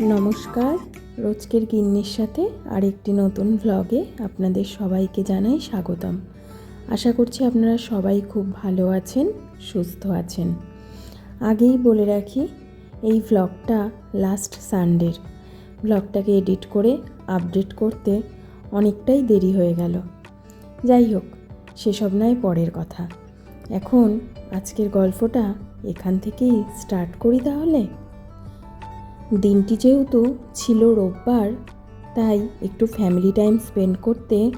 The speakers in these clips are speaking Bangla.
নমস্কার। রোজকের গিন্নির সাথে আরেকটি নতুন ভ্লগে আপনাদের সবাইকে জানাই স্বাগতম। আশা করছি আপনারা সবাই খুব ভালো আছেন, সুস্থ আছেন। আগেই বলে রাখি, এই ভ্লগটা লাস্ট সানডের ভ্লগটাকে এডিট করে আপডেট করতে অনেকটাই দেরি হয়ে গেল। যাই হোক, সেসব নয় পরের কথা। এখন আজকের গল্পটা এখান থেকেই স্টার্ট করি তাহলে? দিনটি যেহেতু ছিল রোববার, তাই একটু ফ্যামিলি টাইম স্পেন্ড করতে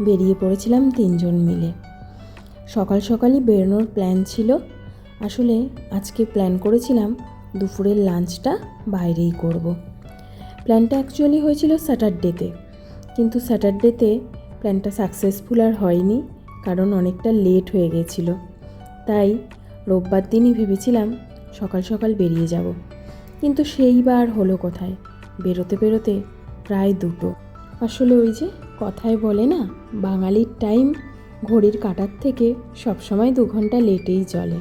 বেরিয়ে পড়েছিলাম তিনজন মিলে। সকাল সকালই বেরোনোর প্ল্যান ছিল। আসলে আজকে প্ল্যান করেছিলাম দুপুরের লাঞ্চটা বাইরেই করব। প্ল্যানটা অ্যাকচুয়ালি হয়েছিল স্যাটারডেতে কিন্তু স্যাটারডেতে প্ল্যানটা সাকসেসফুল আর হয়নি, কারণ অনেকটা লেট হয়ে গেছিল। তাই রোববার দিনই ভেবেছিলাম সকাল সকাল বেরিয়ে যাব। কিন্তু সেইবার হলো কোথায়? বেরোতে বেরোতে প্রায় দুটো। আসলে ওই যে কথায় বলে না, বাঙালির টাইম ঘড়ির কাটার থেকে সবসময় দু ঘণ্টা লেটেই চলে।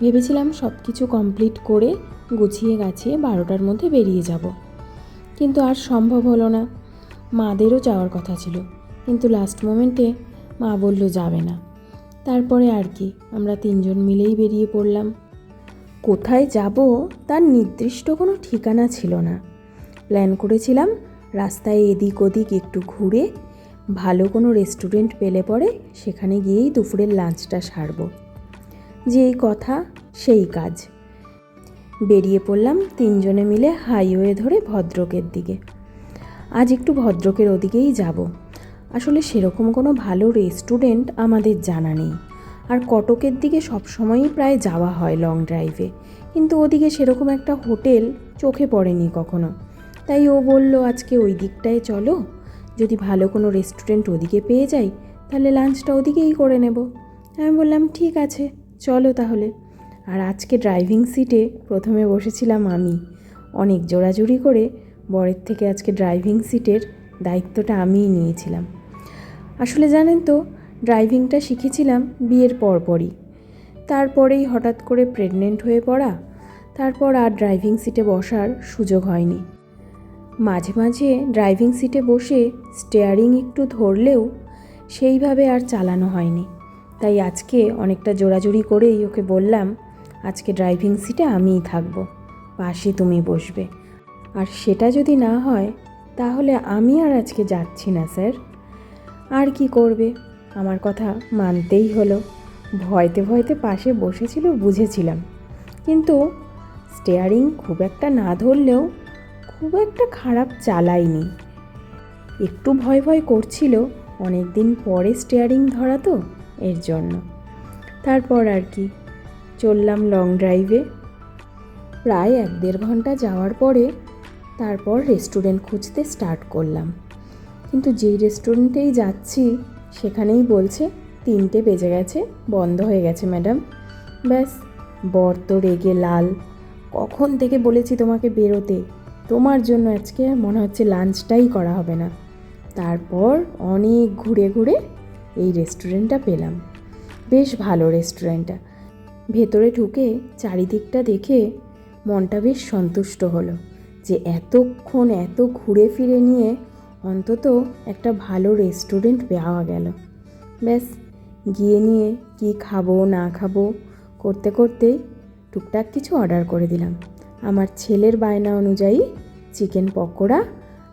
ভেবেছিলাম সব কিছু কমপ্লিট করে গুছিয়ে গাছিয়ে বারোটার মধ্যে বেরিয়ে যাব। কিন্তু আর সম্ভব হলো না। মাদেরও যাওয়ার কথা ছিল। কিন্তু লাস্ট মোমেন্টে মা বলল, যাবে না। তারপরে আর কি, আমরা তিনজন মিলেই বেরিয়ে পড়লাম। কোথায় যাব তার নির্দিষ্ট কোনো ঠিকানা ছিল না। প্ল্যান করেছিলাম রাস্তায় এদিক ওদিক একটু ঘুরে ভালো কোনো রেস্টুরেন্ট পেলে পরে সেখানে গিয়েই দুপুরের লাঞ্চটা সারব। যেই কথা, সেই কাজ। বেরিয়ে পড়লাম তিনজনে মিলে হাইওয়ে ধরে ভদ্রকের দিকে। আজ একটু ভদ্রকের ওদিকেই যাব। আসলে সেরকম কোনো ভালো রেস্টুরেন্ট আমাদের জানা নেই। আর কটকের দিকে সবসময়ই প্রায় যাওয়া হয় লং ড্রাইভে কিন্তু ওদিকে সেরকম একটা হোটেল চোখে পড়েনি কখনো। তাই ও বলল, আজকে ওই দিকটায় চলো। যদি ভালো কোনো রেস্টুরেন্ট ওদিকে পেয়ে যাই, তাহলে লাঞ্চটা ওদিকেই করে নেব। আমি বললাম, ঠিক আছে, চলো তাহলে। আর আজকে ড্রাইভিং সিটে প্রথমে বসেছিলাম আমি। অনেক জোরাজুরি করে বরের থেকে আজকে ড্রাইভিং সিটের দায়িত্বটা আমিই নিয়েছিলাম। আসলে জানেন তো ড্রাইভিংটা শিখেছিলাম বিয়ের পরপরই। তারপরেই হঠাৎ করে প্রেগনেন্ট হয়ে পড়া, তারপর আর ড্রাইভিং সিটে বসার সুযোগ হয়নি। মাঝে মাঝে ড্রাইভিং সিটে বসে স্টেয়ারিং একটু ধরলেও সেইভাবে আর চালানো হয়নি। তাই আজকে অনেকটা জোরাজুরি করেই ওকে বললাম, আজকে ড্রাইভিং সিটে আমিই থাকব, পাশে তুমি বসবে। আর সেটা যদি না হয়, তাহলে আমি আর আজকে যাচ্ছি না, স্যার। আর কি করবে? আমার কথা মানতেই হলো। ভয়তে ভয়তে পাশে বসেছিল, বুঝেছিলাম। কিন্তু স্টেয়ারিং খুব একটা না ধরলেও খুব একটা খারাপ চালাইনি একটু ভয় ভয় করছিল অনেক দিন পরে স্টেয়ারিং ধরা তো, এর জন্য। তারপর আর কি, চললাম লং ড্রাইভে প্রায় এক দেড় ঘণ্টা যাওয়ার পরে তারপর রেস্টুরেন্ট খুঁজতে স্টার্ট করলাম। কিন্তু যেই রেস্টুরেন্টেই যাচ্ছি সেখানেই বলছে, তিনটে বেজে গেছে, বন্ধ হয়ে গেছে, ম্যাডাম। ব্যাস, বর তো রেগে লাল। কখন থেকে বলেছি তোমাকে বেরোতে? তোমার জন্য আজকে মনে হচ্ছে লাঞ্চটাই করা হবে না। তারপর অনেক ঘুরে ঘুরে এই রেস্টুরেন্টটা পেলাম। বেশ ভালো রেস্টুরেন্টটা। ভেতরে ঢুকে চারিদিকটা দেখে মনটা বেশ সন্তুষ্ট হলো যে এতক্ষণ এত ঘুরে ফিরে নিয়ে অন্তত একটা ভালো রেস্টুরেন্ট পাওয়া গেল। ব্যাস, গিয়ে নিয়ে কি খাব, না খাব, করতে করতেই টুকটাক কিছু অর্ডার করে দিলাম। আমার ছেলের বায়না অনুযায়ী চিকেন পকোড়া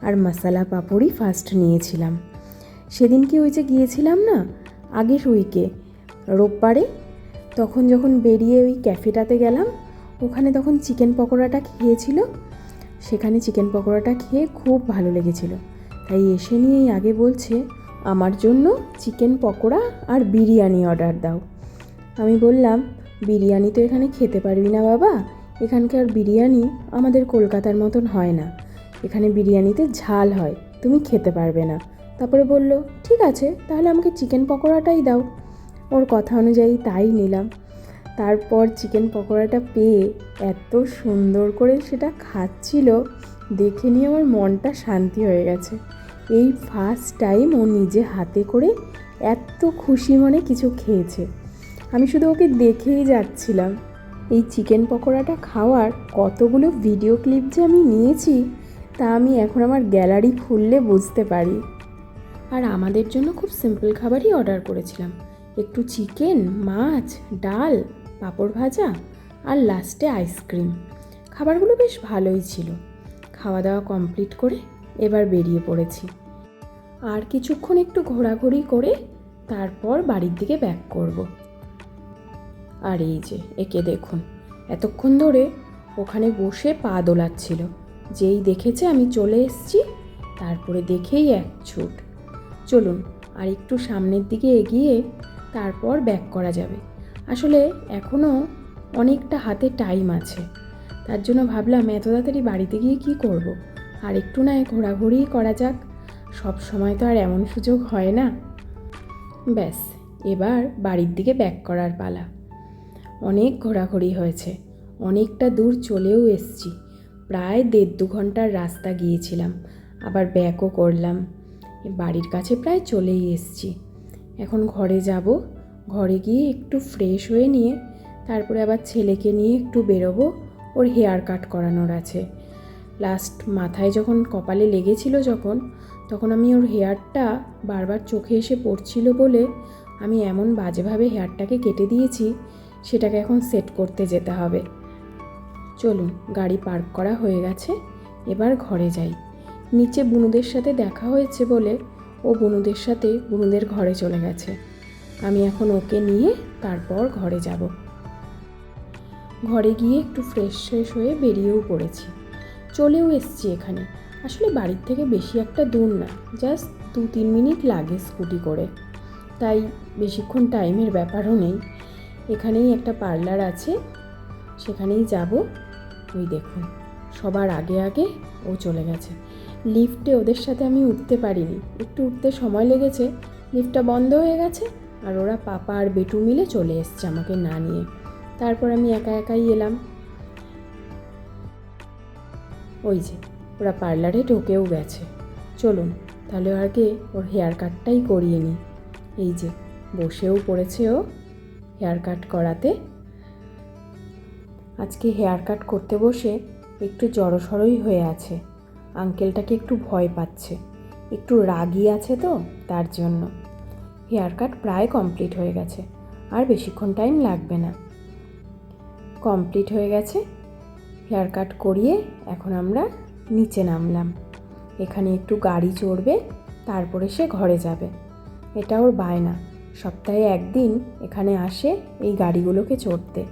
আর মশালা পাপড়ি ফার্স্ট নিয়েছিলাম। সেদিনকে ওই যে গিয়েছিলাম না, আগের উইকে রোববারে, তখন যখন বেরিয়ে ওই ক্যাফেটাতে গেলাম, ওখানে তখন চিকেন পকোড়াটা খেয়েছিল। সেখানে চিকেন পকোড়াটা খেয়ে খুব ভালো লেগেছিল। তাই এসে নিয়েই আগে বলছে, আমার জন্য চিকেন পকোড়া আর বিরিয়ানি অর্ডার দাও। আমি বললাম, বিরিয়ানি তো এখানে খেতে পারবি না বাবা। এখানকার বিরিয়ানি আমাদের কলকাতার মতন হয় না। এখানে বিরিয়ানিতে ঝাল হয়, তুমি খেতে পারবে না। তারপরে বলল, ঠিক আছে, তাহলে আমাকে চিকেন পকোড়াটাই দাও। ওর কথা অনুযায়ী তাই নিলাম। তারপর চিকেন পকোড়াটা পেয়ে এত সুন্দর করে সেটা খাচ্ছিল, দেখে নিয়ে আমার মনটা শান্তি হয়ে গেছে। এই ফার্স্ট টাইম ও নিজে হাতে করে এত খুশি মনে কিছু খেয়েছে। আমি শুধু ওকে দেখেই যাচ্ছিলাম। এই চিকেন পকোড়াটা খাওয়ার কতগুলো ভিডিও ক্লিপ যে আমি নিয়েছি, তা আমি এখন আমার গ্যালারি খুললে বুঝতে পারি। আর আমাদের জন্য খুব সিম্পল খাবারই অর্ডার করেছিলাম। একটু চিকেন মাছ, ডাল, পাঁপড় ভাজা আর লাস্টে আইসক্রিম খাবারগুলো বেশ ভালোই ছিল। খাওয়া দাওয়া কমপ্লিট করে এবার বেরিয়ে পড়েছি। আর কিছুক্ষণ একটু ঘোরাঘুরি করে তারপর বাড়ির দিকে ব্যাক করব। আর এই যে, একে দেখুন, এতক্ষণ ধরে ওখানে বসে পা দোলাচ্ছিল। যেই দেখেছে আমি চলে এসেছি, তারপরে দেখেই এক ছুট। চলুন, আর একটু সামনের দিকে এগিয়ে তারপর ব্যাক করা যাবে। আসলে এখনও অনেকটা হাতে টাইম আছে। তার জন্য ভাবলাম এত তাড়াতাড়ি বাড়িতে গিয়ে কি করব। আর একটু নয় ঘোরাঘুরিই করা যাক। সব সময় তো আর এমন সুযোগ হয় না। ব্যাস, এবার বাড়ির দিকে ব্যাক করার পালা। অনেক ঘোরাঘুরি হয়েছে, অনেকটা দূর চলেও এসছি। প্রায় দেড় দু ঘণ্টার রাস্তা গিয়েছিলাম, আবার ব্যাকও করলাম। বাড়ির কাছে প্রায় চলেই এসছি। এখন ঘরে যাব, ঘরে গিয়ে একটু ফ্রেশ হয়ে নিয়ে তারপরে আবার ছেলেকে নিয়ে একটু বেরোবো, ওর হেয়ার কাট করানোর আছে। লাস্ট মাথায় যখন কপালে লেগেছিল যখন, তখন আমি ওর হেয়ারটা বারবার চোখে এসে পড়ছিল বলে আমি এমন বাজেভাবে হেয়ারটাকে কেটে দিয়েছি, সেটাকে এখন সেট করতে যেতে হবে। চলুন, গাড়ি পার্ক করা হয়ে গেছে, এবার ঘরে যাই। নিচে বুনুদের সাথে দেখা হয়েছে বলে ও বুনুদের সাথে বুনুদের ঘরে চলে গেছে। আমি এখন ওকে নিয়ে তারপর ঘরে যাব। ঘরে গিয়ে একটু ফ্রেশ ফ্রেশ হয়ে বেরিয়েও পড়েছি। চলেও এসছি এখানে। আসলে বাড়ির থেকে বেশি একটা দূর না জাস্ট দু তিন মিনিট লাগে স্কুটি করে। তাই বেশিক্ষণ টাইমের ব্যাপারও নেই। এখানেই একটা পার্লার আছে, সেখানেই যাব। ওই দেখুন, সবার আগে আগে ও চলে গেছে। লিফটে ওদের সাথে আমি উঠতে পারিনি। একটু উঠতে সময় লেগেছে লিফটটা বন্ধ হয়ে গেছে, আর ওরা পাপা আর বেটু মিলে চলে এসছে আমাকে না নিয়ে। তারপর আমি একা একাই এলাম। ওই যে, ওরা পার্লারে ঢুকেও গেছে। চলুন, তাহলে আগে ওর হেয়ার কাটটাই করিয়ে নিই। এই যে, বসেও পড়েছে ও হেয়ার কাট করাতে। আজকে হেয়ার কাট করতে বসে একটু জড়সড়ই হয়ে আছে। আঙ্কেলটাকে একটু ভয় পাচ্ছে। একটু রাগি আছে তো, তার জন্য। হেয়ার কাট প্রায় কমপ্লিট হয়ে গেছে, আর বেশিক্ষণ টাইম লাগবে না। কমপ্লিট হয়ে গেছে হেয়ার কাট করিয়ে এখন আমরা নিচে নামলাম। এখানে একটু গাড়ি চড়বে, তারপরে সে ঘরে যাবে। এটা ওর বায়না। সপ্তাহে একদিন এখানে আসে এই গাড়িগুলোকে চড়তে।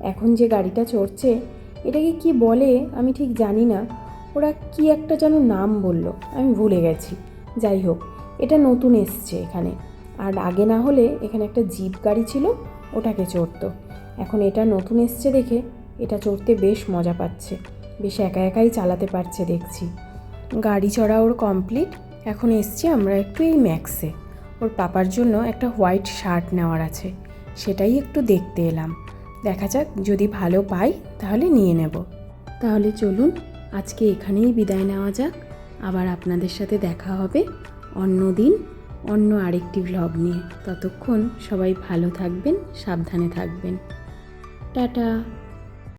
এখন যে গাড়িটা চড়ছে, এটাকে কি বলে আমি ঠিক জানি না। ওরা কি একটা যেন নাম বলল, আমি ভুলে গেছি। যাই হোক, এটা নতুন এসছে এখানে। আর আগে না হলে এখানে একটা জিপ গাড়ি ছিল, ওটাকে চড়তো। এখন এটা নতুন এসছে দেখে এটা চড়তে বেশ মজা পাচ্ছে। বেশ একা একাই চালাতে পারছে দেখছি। গাড়ি চড়া ওর কমপ্লিট এখন এসছি আমরা একটু এই ম্যাক্সে ওর পাপার জন্য একটা হোয়াইট শার্ট নেওয়ার আছে। সেটাই একটু দেখতে এলাম। দেখা যাক যদি ভালো পাই তাহলে নিয়ে নেব। তাহলে চলুন, আজকে এখানেই বিদায় নেওয়া যাক। আবার আপনাদের সাথে দেখা হবে অন্য দিন, অন্য আরেকটি ভ্লগ নিয়ে। ততক্ষণ সবাই ভালো থাকবেন, সাবধানে থাকবেন। টাটা!